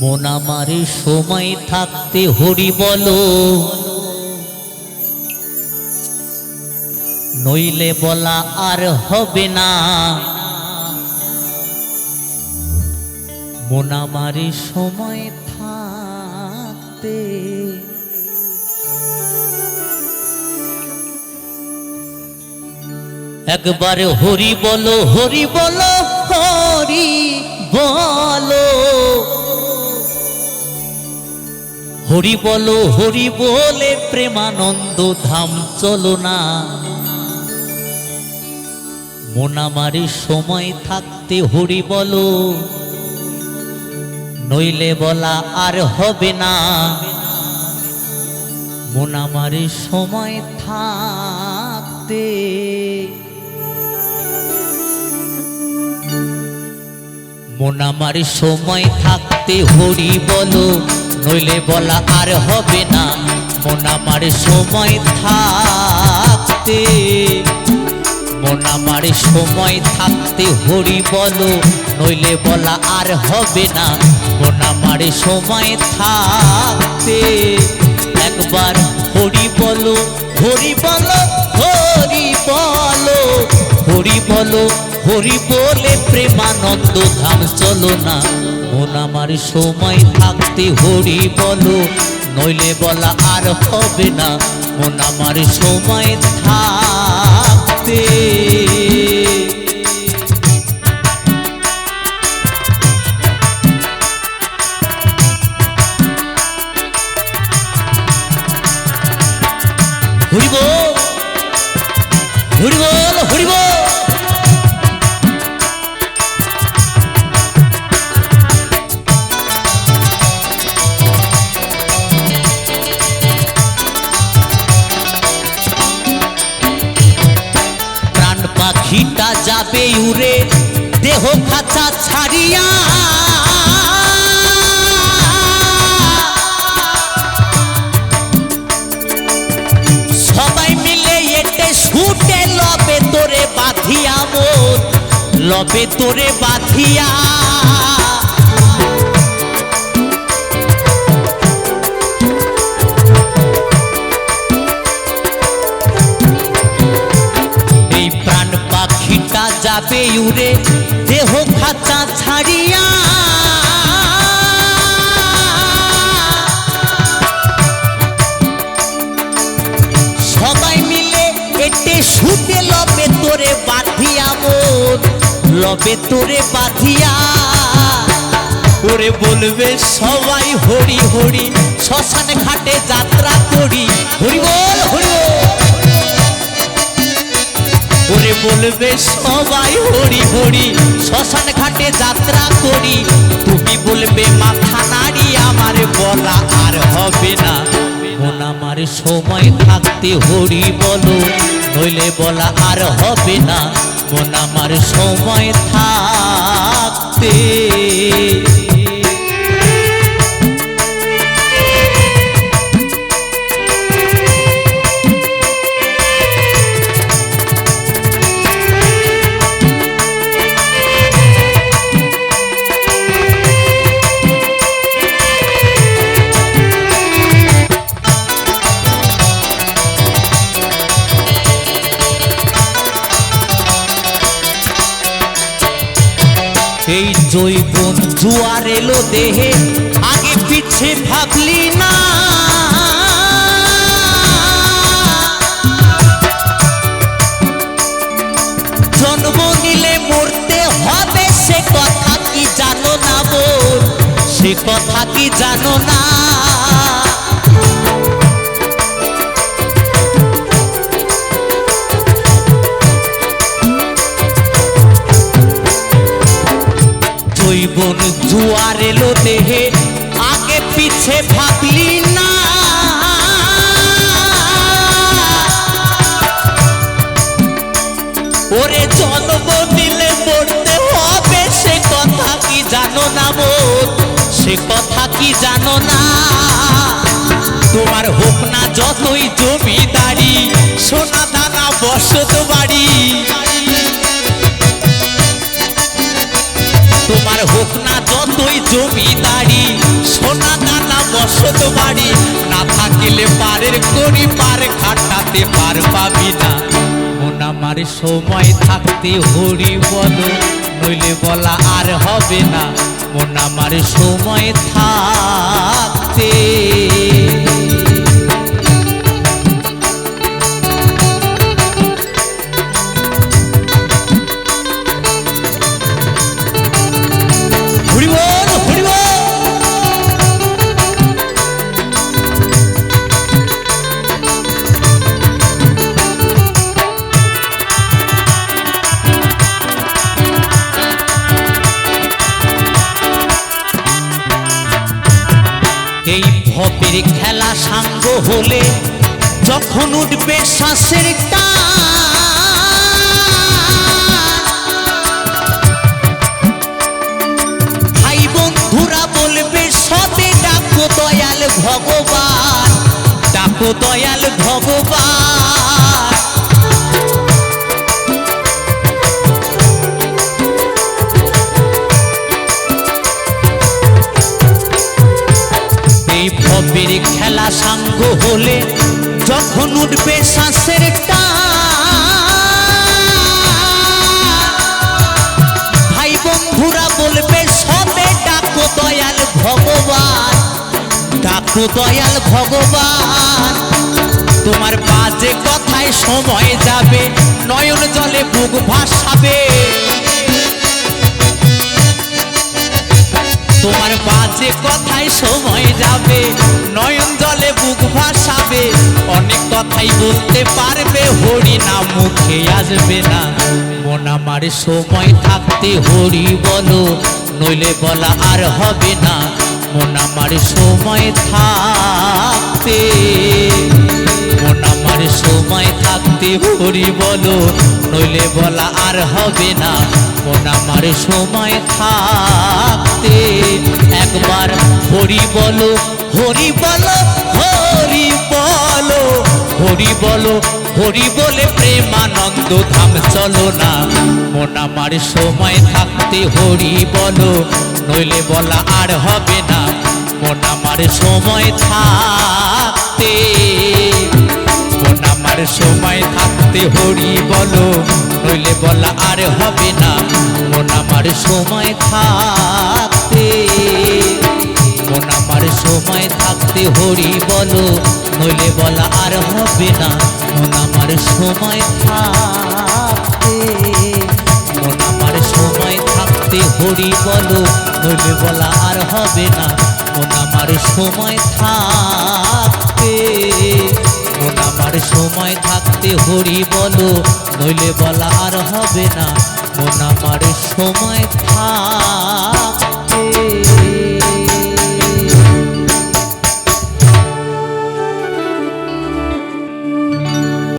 মন সময় থাকতে হরি বলো। নইলে বলা আর হবে না। মন সময় থাকতে একবারে হরি বলো হরি বলো হরি বলো। হরি বলো, হরি বলে প্রেমানন্দ ধাম, চলো না। মন আমারি সময় থাকতে হরি বলো, নইলে বলা আর হবে না। মন আমারি সময় থাকতে মন আমার সময় থাকতে হরি বলো নইলে বলা আর হবে না। মন আমার সময় থাকতে, মন আমার সময় থাকতে হরি বলো, নইলে বলা আর হবে না। মন আমার সময় থাকতে, একবার হরি বলো হরি বলো হরি বলো হরি বলো, হরি বলে প্রেমানন্দ ধাম চলো না। মন আমার সময় থাকতে হরি বলো, নইলে বলা আর হবে না। মন আমার সময় থাকতে যাবে উড়ে, দেহ খাঁচা ছাড়িয়া। সবাই মিলে এতে ছুটে, লবে তোরে বাঁধিয়া মোর লবে তোরে বাঁধিয়া। যাবে উড়ে দেহ খাঁচা ছাড়িয়া। সবাই মিলে এটে শুতে, লবে তোরে বাঁধিয়া মোর লবে তোরে বাঁধিয়া। ওরে বলবে, সবাই হরি হরি শ্মশান ঘাটে যাত্রা করি। হরি বল হরি বল। বলবে, সবাই হরি হরি, শ্মশান ঘাটে যাত্রা করি। তুমি বলবে, মাথা নাড়ি, আমার বলা আর হবে না। মন আমার সময় থাকতে হরি বলো, নইলে বলা আর হবে না। মন আমার সময় থাকতে এই জৈবন জুয়ার এলো দেহে, আগে পিছে ভাবলি না। জন্ম মরতে হবে, সে কথা কি জানো না সে কথা কি জানো না? জৈবন জুয়ার এলো দেহে আগে পিছে ভাবলি না। ওরে জন্ম দিলে মরতে হবে, সে কথা কি জানো না বোধ সে কথা কি জানো না? তোমার হোক না যতই তোমার হোক না যতই জমিদারি বসত বাড়ি, না থাকিলে পারের করি পার খাটাতে পার পাবি না। মন আমার সময় থাকতে হরি বলো, নইলে বলা আর হবে না। মন আমার সময় থাকতে এই ভবের খেলা সাঙ্গ হলে যখন উঠবে শ্বাসের ভাই বন্ধুরা বলবে, সবে ডাকো দয়াল ভগবান, ডাকো দয়াল ভগবান। এই খেলা সাঙ্গ হলে যখন উঠবে শ্বাসের টান ভাই বন্ধুরা বলবে, সবে ডাকো দয়াল ভগবান, ডাকো দয়াল ভগবান। তোমার বাজে কথায় সময় যাবে, নয়ন জলে বুক ভাসাবে। তোমার বাজে কথায় সময় যাবে, নয়ন জলে বুক ভাসাবে, অনেক কথাই বলতে পারবে, হরি না মুখে আসবে না। মন আমার সময় থাকতে হরি বলো, নইলে বলা আর হবে না। মন আমার সময় থাকতে হরি বলো, নইলে বলা আর হবে না। মন আমার সময় থাকতে একবার হরি বলো হরি বলো হরি বলো হরি বলো, হরি বলে প্রেমানন্দ ধাম চলো না। মন আমার সময় থাকতে হরি বলো, নইলে বলা আর হবে না। মন আমার সময় থাকতে থাকতে হরি বলো, নইলে বলা আর হবে না। মন আমার সময় থাকতে, মন আমার সময় থাকতে হরি বলো, নইলে বলা আর হবে না। মন আমার সময় থাকতে, মন আমার সময় থাকতে হরি বলো, নইলে বলা আর হবে না। মন আমার সময় থাকতে আমার সময় থাকতে হরি বলো নইলে বলা আর হবে না। মন আমার সময় থাক।